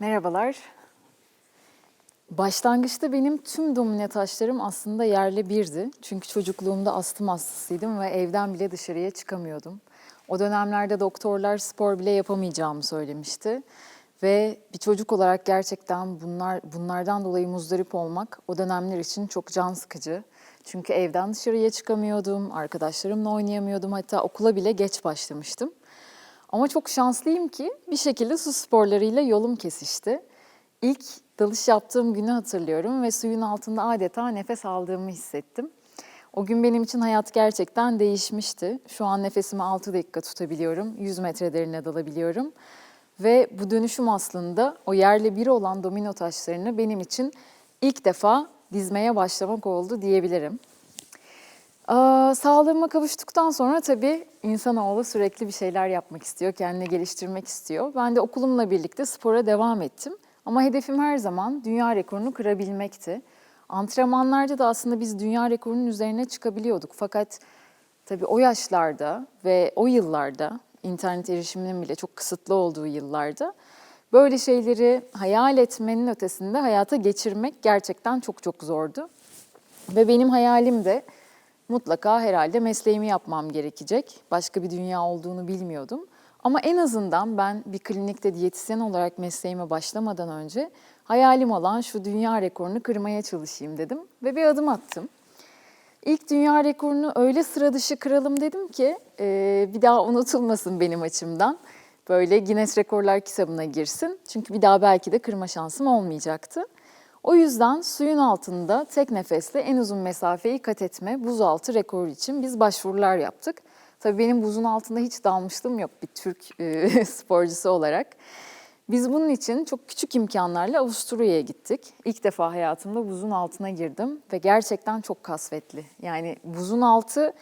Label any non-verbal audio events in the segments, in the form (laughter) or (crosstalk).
Merhabalar. Başlangıçta benim tüm domine taşlarım aslında yerle birdi. Çünkü çocukluğumda astım hastasıydım ve evden bile dışarıya çıkamıyordum. O dönemlerde doktorlar spor bile yapamayacağımı söylemişti. Ve bir çocuk olarak gerçekten bunlar bunlardan dolayı muzdarip olmak o dönemler için çok can sıkıcı. Çünkü evden dışarıya çıkamıyordum, arkadaşlarımla oynayamıyordum, hatta okula bile geç başlamıştım. Ama çok şanslıyım ki bir şekilde su sporlarıyla yolum kesişti. İlk dalış yaptığım günü hatırlıyorum ve suyun altında adeta nefes aldığımı hissettim. O gün benim için hayat gerçekten değişmişti. Şu an nefesimi 6 dakika tutabiliyorum, 100 metre derine dalabiliyorum. Ve bu dönüşüm aslında o yerle bir olan domino taşlarını benim için ilk defa dizmeye başlamak oldu diyebilirim. Sağlığıma kavuştuktan sonra tabii insanoğlu sürekli bir şeyler yapmak istiyor, kendini geliştirmek istiyor. Ben de okulumla birlikte spora devam ettim. Ama hedefim her zaman dünya rekorunu kırabilmekti. Antrenmanlarda da aslında biz dünya rekorunun üzerine çıkabiliyorduk. Fakat tabii o yaşlarda ve o yıllarda, internet erişiminin bile çok kısıtlı olduğu yıllarda böyle şeyleri hayal etmenin ötesinde hayata geçirmek gerçekten çok çok zordu. Ve benim hayalim de mutlaka herhalde mesleğimi yapmam gerekecek. Başka bir dünya olduğunu bilmiyordum. Ama en azından ben bir klinikte diyetisyen olarak mesleğime başlamadan önce hayalim olan şu dünya rekorunu kırmaya çalışayım dedim ve bir adım attım. İlk dünya rekorunu öyle sıra dışı kıralım dedim ki e, bir daha unutulmasın benim açımdan. Böyle Guinness Rekorlar kitabına girsin. Çünkü bir daha belki de kırma şansım olmayacaktı. O yüzden suyun altında tek nefesle en uzun mesafeyi kat etme buzaltı rekoru için biz başvurular yaptık. Tabii benim buzun altında hiç dalmışlığım yok bir Türk e, (laughs) sporcusu olarak. Biz bunun için çok küçük imkanlarla Avusturya'ya gittik. İlk defa hayatımda buzun altına girdim ve gerçekten çok kasvetli. Yani buzun altı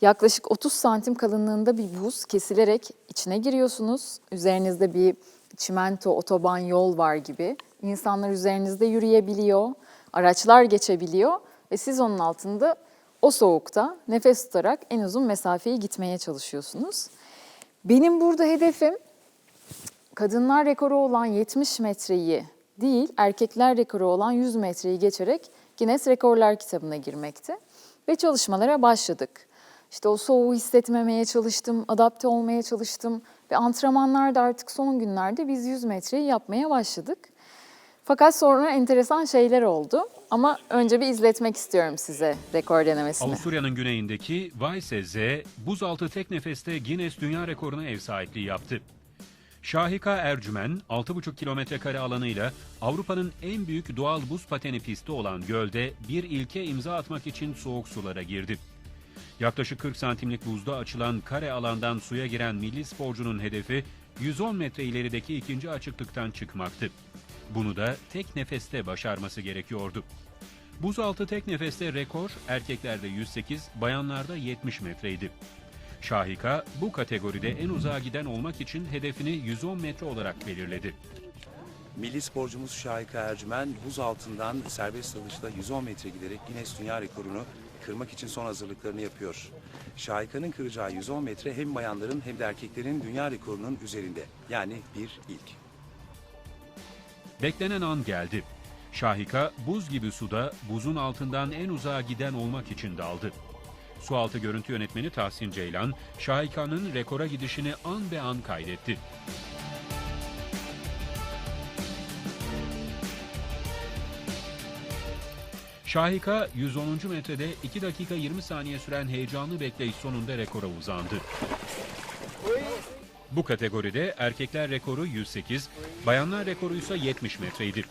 yaklaşık 30 santim kalınlığında bir buz kesilerek içine giriyorsunuz. Üzerinizde bir çimento, otoban, yol var gibi. İnsanlar üzerinizde yürüyebiliyor, araçlar geçebiliyor ve siz onun altında o soğukta nefes tutarak en uzun mesafeyi gitmeye çalışıyorsunuz. Benim burada hedefim kadınlar rekoru olan 70 metreyi değil, erkekler rekoru olan 100 metreyi geçerek Guinness Rekorlar kitabına girmekti. Ve çalışmalara başladık. İşte o soğuğu hissetmemeye çalıştım, adapte olmaya çalıştım ve antrenmanlarda artık son günlerde biz 100 metreyi yapmaya başladık. Fakat sonra enteresan şeyler oldu. Ama önce bir izletmek istiyorum size rekor denemesini. Avusturya'nın güneyindeki Weissese buzaltı tek nefeste Guinness Dünya Rekoru'na ev sahipliği yaptı. Şahika Ercümen 6,5 kilometre kare alanıyla Avrupa'nın en büyük doğal buz pateni pisti olan gölde bir ilke imza atmak için soğuk sulara girdi. Yaklaşık 40 santimlik buzda açılan kare alandan suya giren milli sporcunun hedefi 110 metre ilerideki ikinci açıklıktan çıkmaktı. Bunu da tek nefeste başarması gerekiyordu. Buzaltı tek nefeste rekor erkeklerde 108, bayanlarda 70 metreydi. Şahika bu kategoride en uzağa giden olmak için hedefini 110 metre olarak belirledi. Milli sporcumuz Şahika Ercümen buz altından serbest dalışla 110 metre giderek Guinness Dünya Rekoru'nu kırmak için son hazırlıklarını yapıyor. Şahika'nın kıracağı 110 metre hem bayanların hem de erkeklerin dünya rekorunun üzerinde. Yani bir ilk. Beklenen an geldi. Şahika buz gibi suda buzun altından en uzağa giden olmak için daldı. Sualtı görüntü yönetmeni Tahsin Ceylan, Şahika'nın rekora gidişini an be an kaydetti. Şahika 110. metrede 2 dakika 20 saniye süren heyecanlı bekleyiş sonunda rekora uzandı. Bu kategoride erkekler rekoru 108, bayanlar rekoru ise 70 metreydi.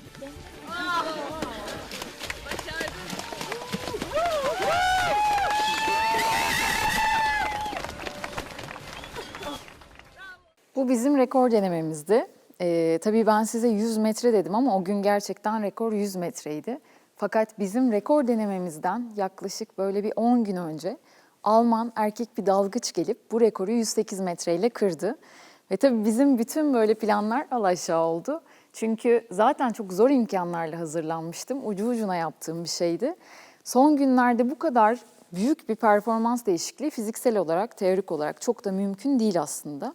Bu bizim rekor denememizdi. Ee, tabii ben size 100 metre dedim ama o gün gerçekten rekor 100 metreydi. Fakat bizim rekor denememizden yaklaşık böyle bir 10 gün önce Alman erkek bir dalgıç gelip bu rekoru 108 metreyle kırdı. Ve tabii bizim bütün böyle planlar al aşağı oldu. Çünkü zaten çok zor imkanlarla hazırlanmıştım. Ucu ucuna yaptığım bir şeydi. Son günlerde bu kadar büyük bir performans değişikliği fiziksel olarak, teorik olarak çok da mümkün değil aslında.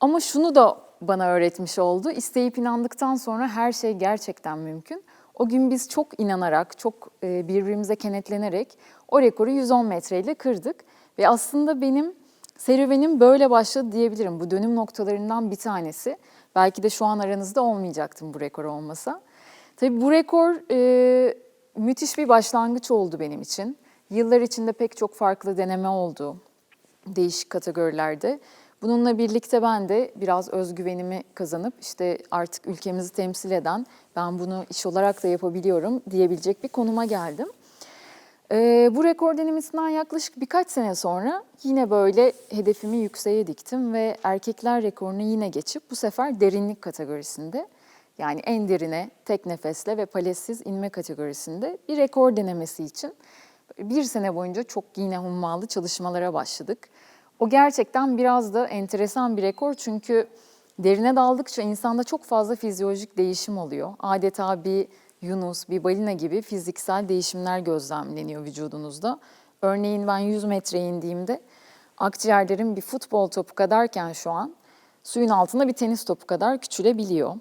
Ama şunu da bana öğretmiş oldu. İsteyip inandıktan sonra her şey gerçekten mümkün. O gün biz çok inanarak, çok e, birbirimize kenetlenerek o rekoru 110 metreyle kırdık. Ve aslında benim serüvenim böyle başladı diyebilirim. Bu dönüm noktalarından bir tanesi. Belki de şu an aranızda olmayacaktım bu rekor olmasa. Tabii bu rekor e, müthiş bir başlangıç oldu benim için. Yıllar içinde pek çok farklı deneme oldu değişik kategorilerde. Bununla birlikte ben de biraz özgüvenimi kazanıp işte artık ülkemizi temsil eden ben bunu iş olarak da yapabiliyorum diyebilecek bir konuma geldim. Ee, bu rekor denemesinden yaklaşık birkaç sene sonra yine böyle hedefimi yükseğe diktim ve erkekler rekorunu yine geçip bu sefer derinlik kategorisinde yani en derine tek nefesle ve palesiz inme kategorisinde bir rekor denemesi için bir sene boyunca çok yine hummalı çalışmalara başladık. O gerçekten biraz da enteresan bir rekor çünkü derine daldıkça insanda çok fazla fizyolojik değişim oluyor. Adeta bir yunus, bir balina gibi fiziksel değişimler gözlemleniyor vücudunuzda. Örneğin ben 100 metreye indiğimde akciğerlerim bir futbol topu kadarken şu an suyun altında bir tenis topu kadar küçülebiliyor.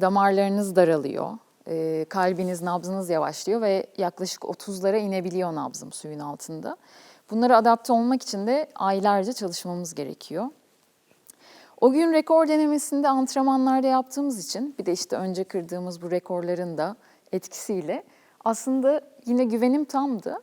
Damarlarınız daralıyor, e, kalbiniz, nabzınız yavaşlıyor ve yaklaşık 30'lara inebiliyor nabzım suyun altında. Bunlara adapte olmak için de aylarca çalışmamız gerekiyor. O gün rekor denemesinde antrenmanlarda yaptığımız için bir de işte önce kırdığımız bu rekorların da etkisiyle aslında yine güvenim tamdı.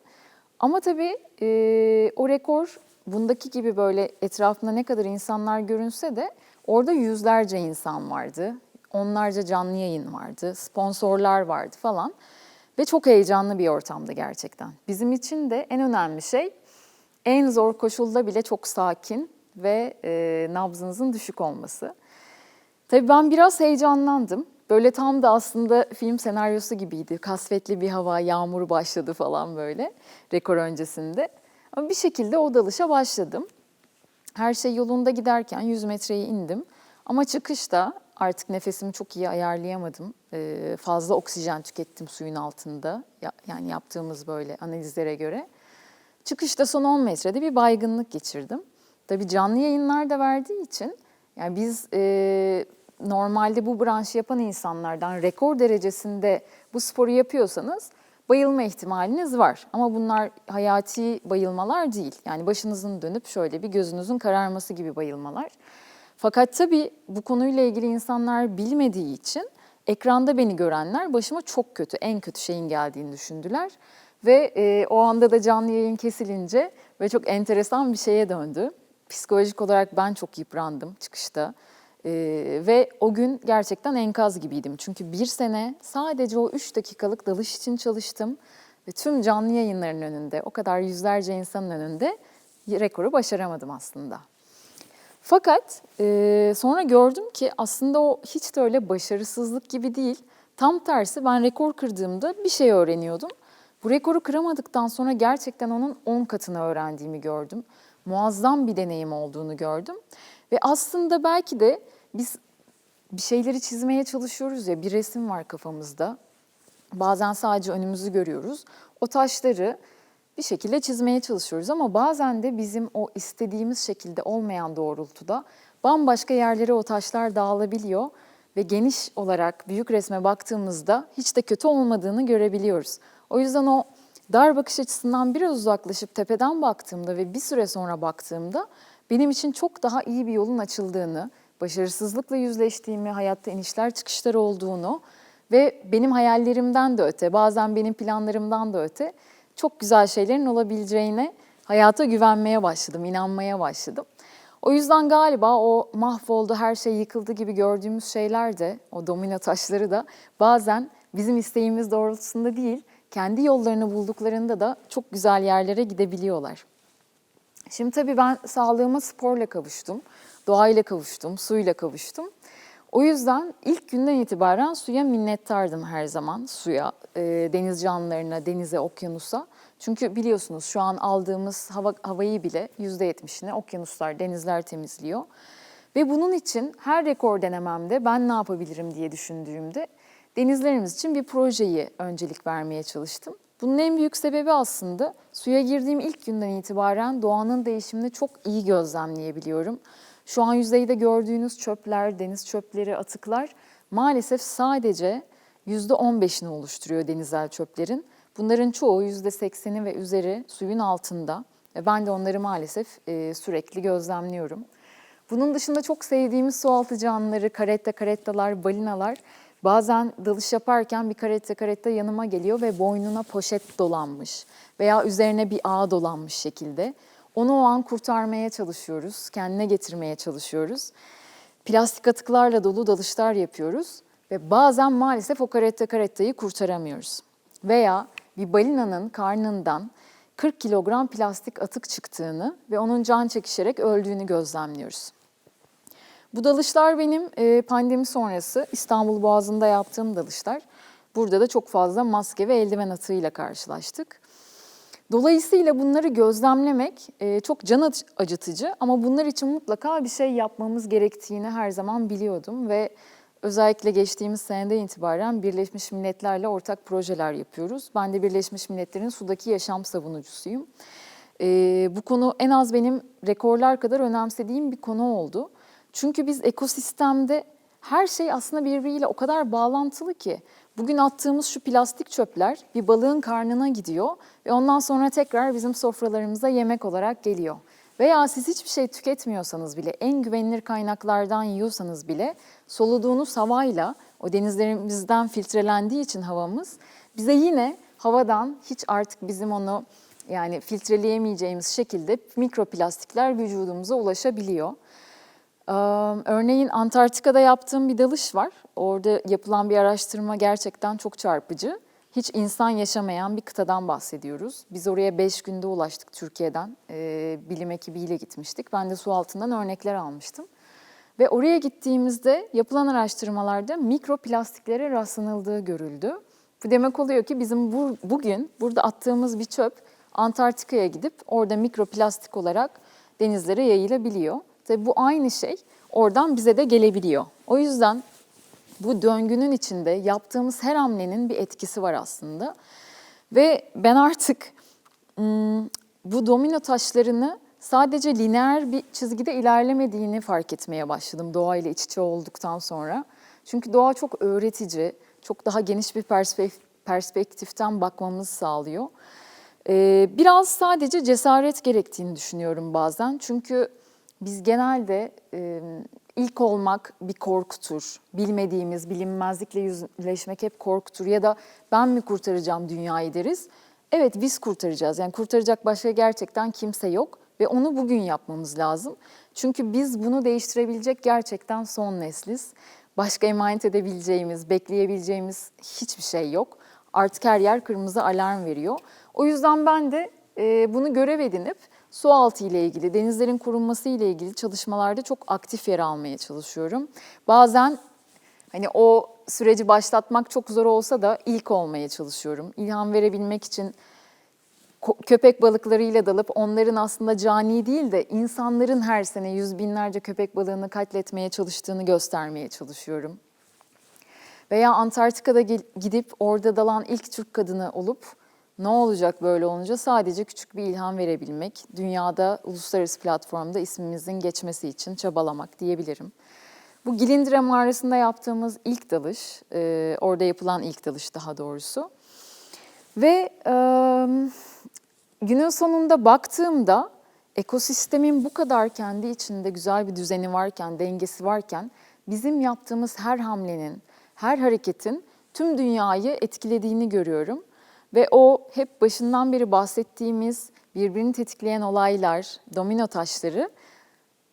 Ama tabii e, o rekor bundaki gibi böyle etrafında ne kadar insanlar görünse de orada yüzlerce insan vardı. Onlarca canlı yayın vardı, sponsorlar vardı falan. Ve çok heyecanlı bir ortamdı gerçekten. Bizim için de en önemli şey en zor koşulda bile çok sakin ve e, nabzınızın düşük olması. Tabii ben biraz heyecanlandım. Böyle tam da aslında film senaryosu gibiydi. Kasvetli bir hava, yağmur başladı falan böyle rekor öncesinde. Ama bir şekilde o dalışa başladım. Her şey yolunda giderken 100 metreye indim. Ama çıkışta artık nefesimi çok iyi ayarlayamadım. Ee, fazla oksijen tükettim suyun altında. Ya- yani yaptığımız böyle analizlere göre. Çıkışta son 10 metrede bir baygınlık geçirdim. Tabii canlı yayınlar da verdiği için yani biz e, normalde bu branşı yapan insanlardan rekor derecesinde bu sporu yapıyorsanız bayılma ihtimaliniz var. Ama bunlar hayati bayılmalar değil. Yani başınızın dönüp şöyle bir gözünüzün kararması gibi bayılmalar. Fakat tabii bu konuyla ilgili insanlar bilmediği için ekranda beni görenler başıma çok kötü, en kötü şeyin geldiğini düşündüler. Ve e, o anda da canlı yayın kesilince ve çok enteresan bir şeye döndü. Psikolojik olarak ben çok yıprandım çıkışta. E, ve o gün gerçekten enkaz gibiydim. Çünkü bir sene sadece o üç dakikalık dalış için çalıştım. Ve tüm canlı yayınların önünde, o kadar yüzlerce insanın önünde rekoru başaramadım aslında. Fakat e, sonra gördüm ki aslında o hiç de öyle başarısızlık gibi değil. Tam tersi ben rekor kırdığımda bir şey öğreniyordum. Bu rekoru kıramadıktan sonra gerçekten onun 10 katını öğrendiğimi gördüm. Muazzam bir deneyim olduğunu gördüm. Ve aslında belki de biz bir şeyleri çizmeye çalışıyoruz ya bir resim var kafamızda. Bazen sadece önümüzü görüyoruz. O taşları bir şekilde çizmeye çalışıyoruz ama bazen de bizim o istediğimiz şekilde olmayan doğrultuda bambaşka yerlere o taşlar dağılabiliyor ve geniş olarak büyük resme baktığımızda hiç de kötü olmadığını görebiliyoruz. O yüzden o dar bakış açısından biraz uzaklaşıp tepeden baktığımda ve bir süre sonra baktığımda benim için çok daha iyi bir yolun açıldığını, başarısızlıkla yüzleştiğimi, hayatta inişler çıkışlar olduğunu ve benim hayallerimden de öte, bazen benim planlarımdan da öte çok güzel şeylerin olabileceğine hayata güvenmeye başladım, inanmaya başladım. O yüzden galiba o mahvoldu, her şey yıkıldı gibi gördüğümüz şeyler de, o domino taşları da bazen bizim isteğimiz doğrultusunda değil, kendi yollarını bulduklarında da çok güzel yerlere gidebiliyorlar. Şimdi tabii ben sağlığıma sporla kavuştum, doğayla kavuştum, suyla kavuştum. O yüzden ilk günden itibaren suya minnettardım her zaman. Suya, e, deniz canlılarına, denize, okyanusa. Çünkü biliyorsunuz şu an aldığımız hava, havayı bile %70'ini okyanuslar, denizler temizliyor. Ve bunun için her rekor denememde ben ne yapabilirim diye düşündüğümde denizlerimiz için bir projeyi öncelik vermeye çalıştım. Bunun en büyük sebebi aslında suya girdiğim ilk günden itibaren doğanın değişimini çok iyi gözlemleyebiliyorum. Şu an yüzeyde gördüğünüz çöpler, deniz çöpleri, atıklar maalesef sadece %15'ini oluşturuyor denizel çöplerin. Bunların çoğu %80'i ve üzeri suyun altında. Ben de onları maalesef e, sürekli gözlemliyorum. Bunun dışında çok sevdiğimiz sualtı canlıları, karetta, karettalar, balinalar bazen dalış yaparken bir karetta karetta yanıma geliyor ve boynuna poşet dolanmış veya üzerine bir ağ dolanmış şekilde. Onu o an kurtarmaya çalışıyoruz, kendine getirmeye çalışıyoruz. Plastik atıklarla dolu dalışlar yapıyoruz ve bazen maalesef o karetta karettayı kurtaramıyoruz. Veya bir balinanın karnından 40 kilogram plastik atık çıktığını ve onun can çekişerek öldüğünü gözlemliyoruz. Bu dalışlar benim e, pandemi sonrası İstanbul Boğazı'nda yaptığım dalışlar. Burada da çok fazla maske ve eldiven atığıyla karşılaştık. Dolayısıyla bunları gözlemlemek e, çok can acı- acıtıcı ama bunlar için mutlaka bir şey yapmamız gerektiğini her zaman biliyordum ve özellikle geçtiğimiz seneden itibaren Birleşmiş Milletler'le ortak projeler yapıyoruz. Ben de Birleşmiş Milletler'in sudaki yaşam savunucusuyum. E, bu konu en az benim rekorlar kadar önemsediğim bir konu oldu. Çünkü biz ekosistemde her şey aslında birbiriyle o kadar bağlantılı ki bugün attığımız şu plastik çöpler bir balığın karnına gidiyor ve ondan sonra tekrar bizim sofralarımıza yemek olarak geliyor. Veya siz hiçbir şey tüketmiyorsanız bile, en güvenilir kaynaklardan yiyorsanız bile soluduğunuz havayla o denizlerimizden filtrelendiği için havamız bize yine havadan hiç artık bizim onu yani filtreleyemeyeceğimiz şekilde mikroplastikler vücudumuza ulaşabiliyor. Örneğin Antarktika'da yaptığım bir dalış var. Orada yapılan bir araştırma gerçekten çok çarpıcı. Hiç insan yaşamayan bir kıtadan bahsediyoruz. Biz oraya 5 günde ulaştık Türkiye'den. Ee, bilim ekibiyle gitmiştik. Ben de su altından örnekler almıştım. Ve oraya gittiğimizde yapılan araştırmalarda mikroplastiklere rastlanıldığı görüldü. Bu demek oluyor ki bizim bu, bugün burada attığımız bir çöp Antarktika'ya gidip orada mikroplastik olarak denizlere yayılabiliyor. Tabii bu aynı şey oradan bize de gelebiliyor. O yüzden bu döngünün içinde yaptığımız her hamlenin bir etkisi var aslında. Ve ben artık bu domino taşlarını sadece lineer bir çizgide ilerlemediğini fark etmeye başladım doğayla iç içe olduktan sonra. Çünkü doğa çok öğretici, çok daha geniş bir perspek- perspektiften bakmamızı sağlıyor. Biraz sadece cesaret gerektiğini düşünüyorum bazen. Çünkü biz genelde e, ilk olmak bir korkutur. Bilmediğimiz, bilinmezlikle yüzleşmek hep korkutur. Ya da ben mi kurtaracağım dünyayı deriz. Evet biz kurtaracağız. Yani kurtaracak başka gerçekten kimse yok. Ve onu bugün yapmamız lazım. Çünkü biz bunu değiştirebilecek gerçekten son nesliz. Başka emanet edebileceğimiz, bekleyebileceğimiz hiçbir şey yok. Artık her yer kırmızı alarm veriyor. O yüzden ben de e, bunu görev edinip su altı ile ilgili, denizlerin korunması ile ilgili çalışmalarda çok aktif yer almaya çalışıyorum. Bazen hani o süreci başlatmak çok zor olsa da ilk olmaya çalışıyorum. İlham verebilmek için köpek balıklarıyla dalıp onların aslında cani değil de insanların her sene yüz binlerce köpek balığını katletmeye çalıştığını göstermeye çalışıyorum. Veya Antarktika'da gidip orada dalan ilk Türk kadını olup ne olacak böyle olunca sadece küçük bir ilham verebilmek, dünyada uluslararası platformda ismimizin geçmesi için çabalamak diyebilirim. Bu Gilindire mağarasında yaptığımız ilk dalış, e, orada yapılan ilk dalış daha doğrusu. Ve e, günün sonunda baktığımda ekosistemin bu kadar kendi içinde güzel bir düzeni varken, dengesi varken bizim yaptığımız her hamlenin, her hareketin tüm dünyayı etkilediğini görüyorum. Ve o hep başından beri bahsettiğimiz birbirini tetikleyen olaylar, domino taşları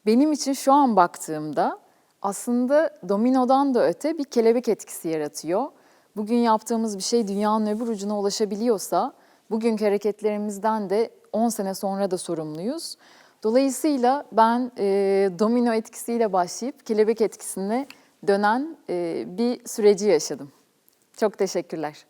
benim için şu an baktığımda aslında dominodan da öte bir kelebek etkisi yaratıyor. Bugün yaptığımız bir şey dünyanın öbür ucuna ulaşabiliyorsa bugünkü hareketlerimizden de 10 sene sonra da sorumluyuz. Dolayısıyla ben e, domino etkisiyle başlayıp kelebek etkisine dönen e, bir süreci yaşadım. Çok teşekkürler.